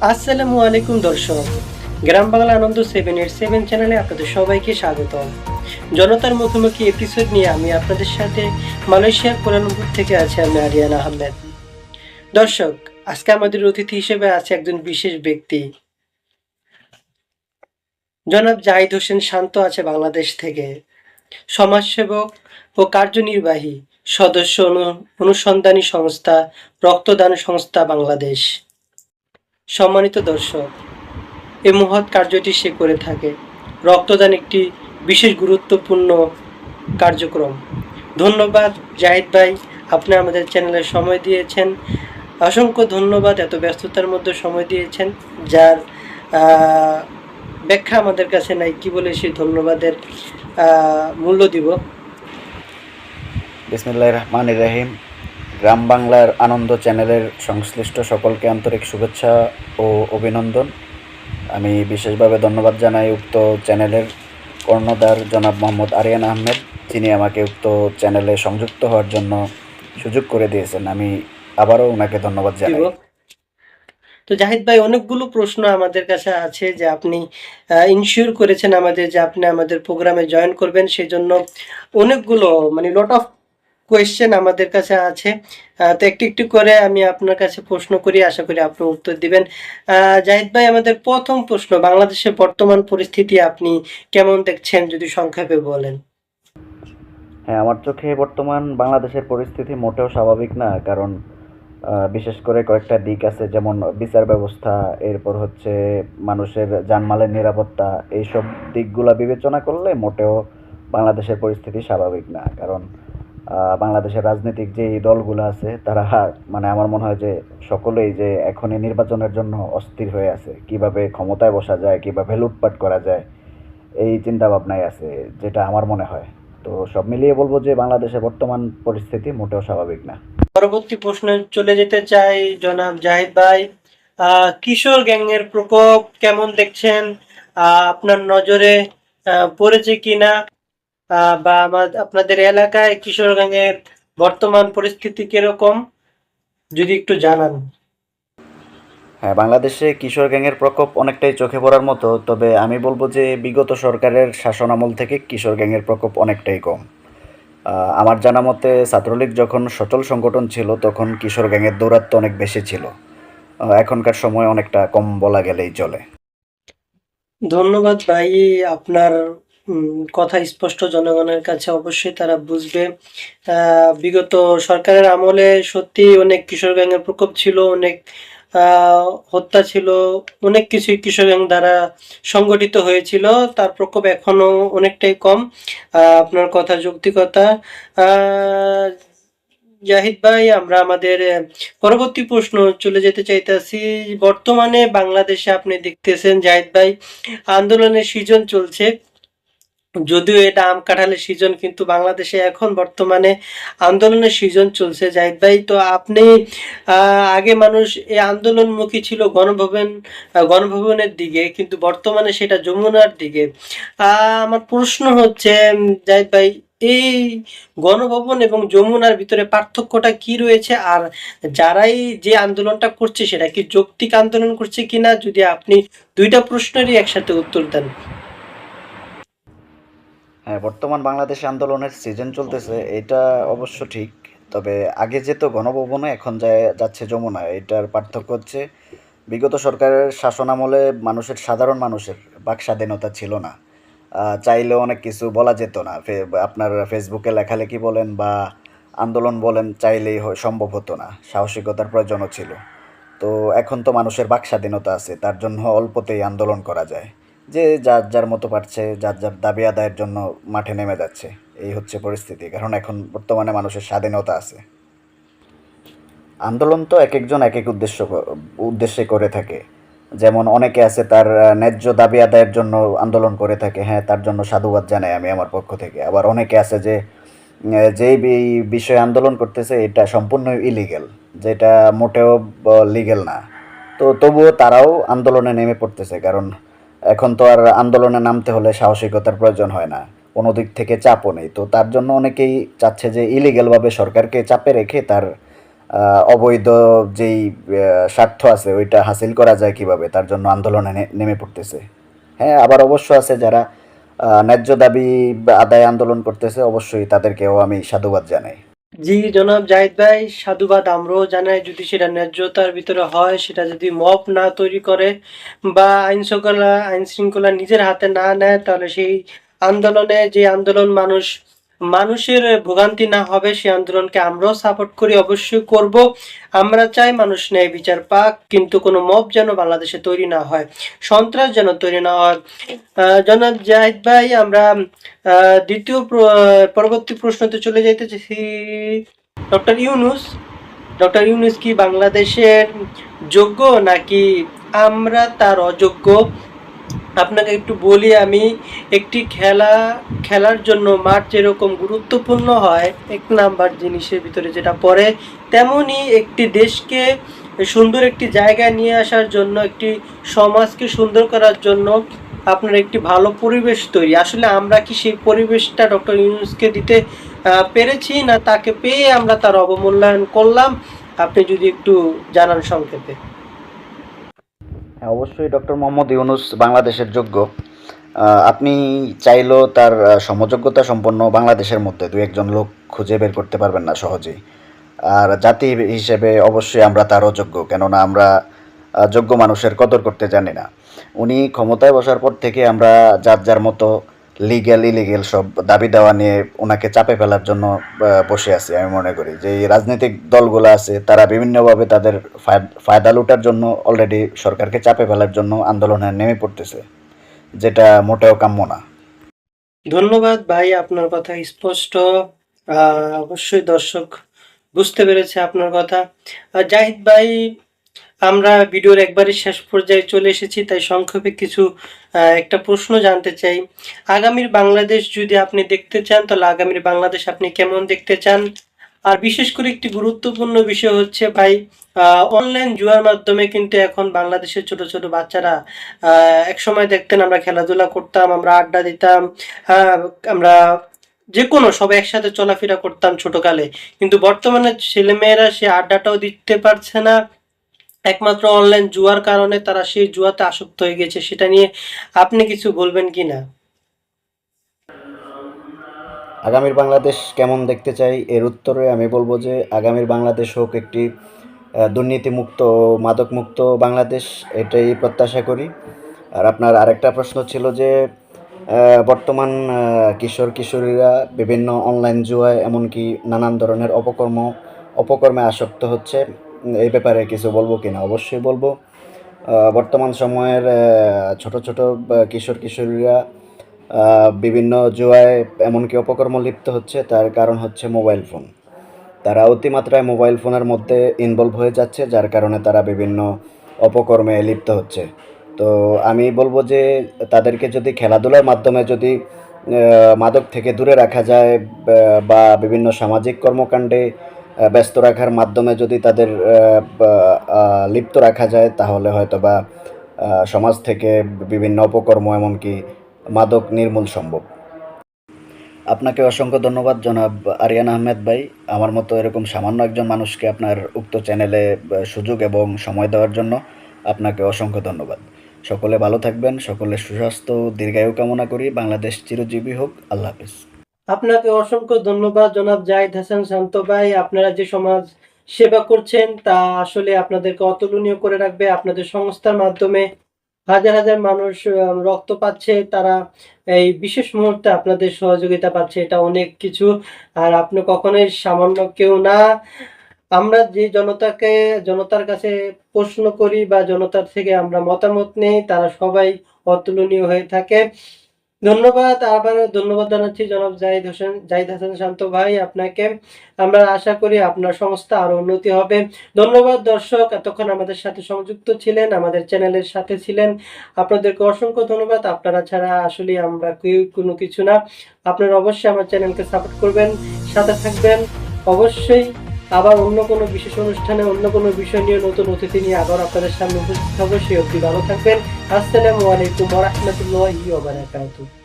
আসসালামু আলাইকুম দর্শক। গ্রাম বাংলা আনন্দ সেভেন এইট সেভেন চ্যানেলে আপনাদের সবাইকে স্বাগত জনতার মুখোমুখি এপিসোড নিয়ে আমি আপনাদের সাথে মালয়েশিয়ার কোলালামপুর থেকে আছি আমি আরিয়ান আহমেদ। দর্শক, আজকে আমাদের অতিথি হিসেবে আছে একজন বিশেষ ব্যক্তি। জনাব জাহিদ হোসেন শান্ত আছে বাংলাদেশ থেকে। সমাজসেবক ও কার্যনির্বাহী সদস্য অনু- অনুসন্ধানী সংস্থা, রক্তদান সংস্থা বাংলাদেশ। সম্মানিত দর্শক, এই মহৎ কার্যটি সে করে থাকে। রক্তদান একটি বিশেষ গুরুত্বপূর্ণ কার্যক্রম। ধন্যবাদ, জাহিদ ভাই। আপনি আমাদের চ্যানেলে সময় দিয়েছেন। অসংখ্য ধন্যবাদ, এত ব্যস্ততার মধ্যে সময় দিয়েছেন, যার ব্যাখ্যা আমাদের কাছে নাই, কি বলে সেই ধন্যবাদের মূল্য দিব। রহমান রাহিম। গ্রাম বাংলার আনন্দ চ্যানেলের সংশ্লিষ্ট সকলকে আন্তরিক শুভেচ্ছা ও অভিনন্দন। আমি বিশেষভাবে ধন্যবাদ জানাই উক্ত চ্যানেলের কর্ণধার জনাব মোহাম্মদ আরিয়ান আহমেদ, যিনি আমাকে উক্ত চ্যানেলে সংযুক্ত হওয়ার জন্য সুযোগ করে দিয়েছেন। আমি আবারও ওনাকে ধন্যবাদ জানাই। তো জাহিদ ভাই, অনেকগুলো প্রশ্ন আমাদের কাছে আছে যে আপনি ইনশিওর করেছেন আমাদের যে আপনি আমাদের প্রোগ্রামে জয়েন করবেন। সেই জন্য অনেকগুলো মানে লট অফ কোয়েশ্চেন আমাদের কাছে আছে। তো একটু একটু করে আমি আপনার কাছে প্রশ্ন করি, আশা করি আপনি উত্তর দিবেন। জাহিদ ভাই, আমাদের প্রথম প্রশ্ন, বাংলাদেশের বর্তমান পরিস্থিতি আপনি কেমন দেখছেন যদি সংক্ষেপে বলেন? হ্যাঁ আমার চোখে বর্তমান বাংলাদেশের পরিস্থিতি মোটেও স্বাভাবিক না, কারণ বিশেষ করে কয়েকটা দিক আছে, যেমন বিচার ব্যবস্থা, এরপর হচ্ছে মানুষের জানমালের নিরাপত্তা, এইসব দিকগুলা বিবেচনা করলে মোটেও বাংলাদেশের পরিস্থিতি স্বাভাবিক না, কারণ বাংলাদেশের রাজনৈতিক যে দলগুলো আছে, তারা মানে আমার মনে হয় যে সকলেই যে এখনই নির্বাচনের জন্য অস্থির হয়ে আছে, কীভাবে ক্ষমতায় বসা যায়, কীভাবে লুটপাট করা যায়, এই চিন্তা ভাবনাই আছে, যেটা আমার মনে হয়। তো সব মিলিয়ে বলব যে বাংলাদেশের বর্তমান পরিস্থিতি মোটেও স্বাভাবিক না। পরবর্তী প্রশ্নে চলে যেতে চাই, জনাব জাহিদ ভাই। কিশোর গ্যাংয়ের প্রকোপ কেমন দেখছেন? আপনার নজরে পড়েছে কিনা? বা আপনাদের এলাকায় কিশোর গ্যাংয়ের বর্তমান পরিস্থিতি কীরকম? যদি একটু জানান। হ্যাঁ বাংলাদেশে কিশোর গ্যাংয়ের প্রকোপ অনেকটাই চোখে পড়ার মতো তবে আমি বলব যে বিগত সরকারের শাসনামল থেকে কিশোর গ্যাংয়ের প্রকোপ অনেকটাই কম। আমার জানা মতে ছাত্রলীগ যখন সচল সংগঠন ছিল তখন কিশোর গ্যাংয়ের দৌরাত্ম অনেক বেশি ছিল। এখনকার সময় অনেকটা কম বলা গেলেই চলে। ধন্যবাদ ভাই আপনার কথা স্পষ্ট জনগণের কাছে অবশ্যই তারা বুঝবে। বিগত সরকারের আমলে সত্যি অনেক কিশোর গ্যাংয়ের প্রকোপ ছিল, অনেক হত্যা ছিল, অনেক কিছুই কিশোর গ্যাং দ্বারা সংগঠিত হয়েছিল। তার প্রকোপ এখনও অনেকটাই কম। আপনার কথা যৌক্তিকতা। জাহিদ ভাই, আমরা আমাদের পরবর্তী প্রশ্ন চলে যেতে চাইতেছি। বর্তমানে বাংলাদেশে আপনি দেখতেছেন জাহিদ ভাই, আন্দোলনের সৃজন চলছে। যদিও এটা আম কাঁঠালের সিজন কিন্তু বাংলাদেশে এখন বর্তমানে আন্দোলনের সিজন চলছে। জাহিদ ভাই, তো আপনি আগে মানুষ এই আন্দোলনমুখী ছিল গণভবন গণভবনের দিকে, কিন্তু বর্তমানে সেটা যমুনার দিকে। আমার প্রশ্ন হচ্ছে জাহিদ ভাই, এই গণভবন এবং যমুনার ভিতরে পার্থক্যটা কি রয়েছে? আর যারাই যে আন্দোলনটা করছে, সেটা কি যৌক্তিক আন্দোলন করছে কিনা? যদি আপনি দুইটা প্রশ্নেরই একসাথে উত্তর দেন। হ্যাঁ বর্তমান বাংলাদেশে আন্দোলনের সিজন চলতেছে, এটা অবশ্য ঠিক। তবে আগে যেত গণভবনে, এখন যাচ্ছে যমুনা এটার পার্থক্য হচ্ছে, বিগত সরকারের শাসনামলে মানুষের, সাধারণ মানুষের বাক স্বাধীনতা ছিল না। চাইলে অনেক কিছু বলা যেত না। আপনার ফেসবুকে লেখালেখি বলেন বা আন্দোলন বলেন, চাইলেই সম্ভব হতো না। সাহসিকতার প্রয়োজনও ছিল। তো এখন তো মানুষের বাক স্বাধীনতা আছে, তার জন্য অল্পতেই আন্দোলন করা যায়। যে যার যার মতো পারছে, যার যার দাবি আদায়ের জন্য মাঠে নেমে যাচ্ছে। এই হচ্ছে পরিস্থিতি। কারণ এখন বর্তমানে মানুষের স্বাধীনতা আছে। আন্দোলন তো এক একজন এক এক উদ্দেশ্য উদ্দেশ্যে করে থাকে। যেমন অনেকে আছে তার ন্যায্য দাবি আদায়ের জন্য আন্দোলন করে থাকে। হ্যাঁ তার জন্য সাধুবাদ জানাই আমি আমার পক্ষ থেকে। আবার অনেকে আছে যে যেই বিষয়ে আন্দোলন করতেছে, এটা সম্পূর্ণ ইলিগেল যেটা মোটেও লিগেল না। তো তবুও তারাও আন্দোলনে নেমে পড়তেছে। কারণ এখন তো আর আন্দোলনে নামতে হলে সাহসিকতার প্রয়োজন হয় না। কোনো দিক থেকে চাপও নেই। তো তার জন্য অনেকেই চাচ্ছে যে ইলিগেলভাবে সরকারকে চাপে রেখে তার অবৈধ যেই স্বার্থ আছে, ওইটা হাসিল করা যায় কীভাবে? তার জন্য আন্দোলনে নেমে পড়তেছে। হ্যাঁ আবার অবশ্য আছে যারা ন্যায্য দাবি আদায় আন্দোলন করতেছে, অবশ্যই তাদেরকেও আমি সাধুবাদ জানাই। জি, জনাব জাহিদ ভাই, সাধুবাদ। আমরাও জানাই যদি সেটা ন্যায্যতার ভিতরে হয়, সেটা যদি মপ না তৈরি করে বা আইন শৃঙ্খলা আইন শৃঙ্খলা নিজের হাতে না নেয়, তাহলে সেই আন্দোলনে যে আন্দোলন মানুষ মানুষের ভোগান্তি না হবে সেই আন্দোলনকে আমরাও সাপোর্ট করি, অবশ্যই করব। আমরা চাই মানুষ ন্যায় বিচার পাক, কিন্তু কোনো মব যেন বাংলাদেশে তৈরি না হয়, সন্ত্রাস যেন তৈরি না হয়। জনাব জাহিদ ভাই, আমরা দ্বিতীয় প্র- পরবর্তী প্রশ্নতে চলে যাইতেছি ডক্টর ইউনুস ডক্টর ইউনুস কি বাংলাদেশের যোগ্য নাকি আমরা তার অযোগ্য? আপনাকে একটু বলি, আমি একটি খেলা, খেলার জন্য মাঠ যেরকম গুরুত্বপূর্ণ হয়, এক নাম্বার জিনিসের ভিতরে যেটা পড়ে, তেমনি একটি দেশকে সুন্দর একটি জায়গায় নিয়ে আসার জন্য, একটি সমাজকে সুন্দর করার জন্য আপনার একটি ভালো পরিবেশ তৈরি। আসলে আমরা কি সেই পরিবেশটা ডক্টর ইউনুসকে দিতে পেরেছি না তাকে পেয়ে আমরা তার অবমূল্যায়ন করলাম? আপনি যদি একটু জানান সংক্ষেপে। অবশ্যই ডক্টর মোহাম্মদ ইউনুস বাংলাদেশের যোগ্য। আপনি চাইলেও তার সমযোগ্যতা সম্পন্ন বাংলাদেশের মধ্যে দু একজন লোক খুঁজে বের করতে পারবেন না সহজেই। আর জাতি হিসেবে অবশ্যই আমরা তার অযোগ্য কেননা আমরা যোগ্য মানুষের কদর করতে জানি না। উনি ক্ষমতায় বসার পর থেকে আমরা যার যার মতো লিগ্যাল ইলিগেল সব দাবি দেওয়া নিয়ে ওনাকে চাপে ফেলার জন্য বসে আছি আমি মনে করি। যে এই রাজনৈতিক দলগুলো আছে, তারা বিভিন্নভাবে তাদের ফায়- ফায়দা লুটার জন্য অলরেডি সরকারকে চাপে ফেলার জন্য আন্দোলনে নেমে পড়তেছে, যেটা মোটেও কাম্য না। ধন্যবাদ ভাই, আপনার কথা স্পষ্ট। অবশ্যই দর্শক বুঝতে পেরেছে আপনার কথা। জাহিদ ভাই আমরা ভিডিওর একবারে শেষ পর্যায়ে চলে এসেছি, তাই সংক্ষেপে কিছু একটা প্রশ্ন জানতে চাই। আগামীর বাংলাদেশ যদি আপনি দেখতে চান, তাহলে আগামীর বাংলাদেশ আপনি কেমন দেখতে চান? আর বিশেষ করে একটি গুরুত্বপূর্ণ বিষয় হচ্ছে ভাই অনলাইন জুয়ার মাধ্যমে কিন্তু এখন বাংলাদেশের ছোট ছোট বাচ্চারা এক সময় দেখতেন আমরা খেলাধুলা করতাম, আমরা আড্ডা দিতাম হ্যাঁ আমরা যে কোনো সবাই একসাথে চলাফেরা করতাম ছোটকালে। কিন্তু বর্তমানে ছেলেমেয়েরা সে আড্ডাটাও দিতে পারছে না। একমাত্র অনলাইন জুয়ার কারণে তারা সেই জুয়াতে আসক্ত হয়ে গেছে, সেটা নিয়ে আপনি কিছু বলবেন কি না আগামীর বাংলাদেশ কেমন দেখতে চাই? এর উত্তরে আমি বলব যে, আগামীর বাংলাদেশ হোক একটি দুর্নীতিমুক্ত, মাদকমুক্ত বাংলাদেশ, এটাই প্রত্যাশা করি। আর আপনার আরেকটা প্রশ্ন ছিল যে বর্তমান কিশোর কিশোরীরা বিভিন্ন অনলাইন জুয়ায় এমনকি নানান ধরনের অপকর্ম, অপকর্মে আসক্ত হচ্ছে। এই ব্যাপারে কিছু বলব কি না অবশ্যই বলব। বর্তমান সময়ের ছোট ছোট কিশোর কিশোরীরা বিভিন্ন জুয়ায় এমনকি অপকর্ম লিপ্ত হচ্ছে, তার কারণ হচ্ছে মোবাইল ফোন। তারা অতিমাত্রায় মোবাইল ফোনের মধ্যে ইনভলভ হয়ে যাচ্ছে, যার কারণে তারা বিভিন্ন অপকর্মে লিপ্ত হচ্ছে। তো আমি বলব যে, তাদেরকে যদি খেলাধুলার মাধ্যমে যদি মাদক থেকে দূরে রাখা যায় বা- বিভিন্ন সামাজিক কর্মকাণ্ডে ব্যস্ত রাখার মাধ্যমে যদি তাদের লিপ্ত রাখা যায়, তাহলে হয়তো বা সমাজ থেকে বিভিন্ন অপকর্ম এমনকি মাদক নির্মূল সম্ভব। আপনাকে অসংখ্য ধন্যবাদ জনাব আরিয়ান আহমেদ ভাই। আমার মতো এরকম সামান্য একজন মানুষকে আপনার উক্ত চ্যানেলে সুযোগ এবং সময় দেওয়ার জন্য আপনাকে অসংখ্য ধন্যবাদ। সকলে ভালো থাকবেন, সকলে সুস্বাস্থ্য, দীর্ঘায়ু কামনা করি। বাংলাদেশ চিরজীবী হোক। আল্লাহ হাফিজ। আপনাকে অসংখ্য ধন্যবাদ, জনাব জাহিদ হাসান শান্ত ভাই। আপনারা যে সমাজ সেবা করছেন, তা আসলে আপনাদেরকে অতুলনীয় করে রাখবে। আপনাদের সংস্থার মাধ্যমে হাজার হাজার মানুষ রক্ত পাচ্ছে। তারা এই বিশেষ মুহূর্তে আপনাদের সহযোগিতা পাচ্ছে। এটা অনেক কিছু। আর আপনি কখনোই সামান্য কেউ না। আমরা যে জনতাকে, জনতার কাছে প্রশ্ন করি বা জনতার থেকে আমরা মতামত নেই, তারা সবাই অতুলনীয় হয়ে থাকে। ধন্যবাদ, আবার ধন্যবাদ জানাচ্ছি জনাব জাহিদ হোসেন। জাহিদ হাসান শান্ত ভাই, আপনাকে আমরা আশা করি আপনার সংস্থা আরও উন্নতি হবে। ধন্যবাদ দর্শক, এতক্ষণ আমাদের সাথে সংযুক্ত ছিলেন, আমাদের চ্যানেলের সাথে ছিলেন। আপনাদেরকে অসংখ্য ধন্যবাদ। আপনারা ছাড়া আসলে আমরা কোনো কিছু না। আপনারা অবশ্যই আমার চ্যানেলকে সাপোর্ট করবেন, সাথে থাকবেন। অবশ্যই আবার অন্য কোনো বিশেষ অনুষ্ঠানে, অন্য কোনো বিষয় নিয়ে নতুন অতিথি নিয়ে আবার আপনাদের সামনে উপস্থিত হব। সেই অবধি ভালো থাকবেন। আসসালামু আলাইকুম রাহমাতুল্লাহি বারাকাতুহু।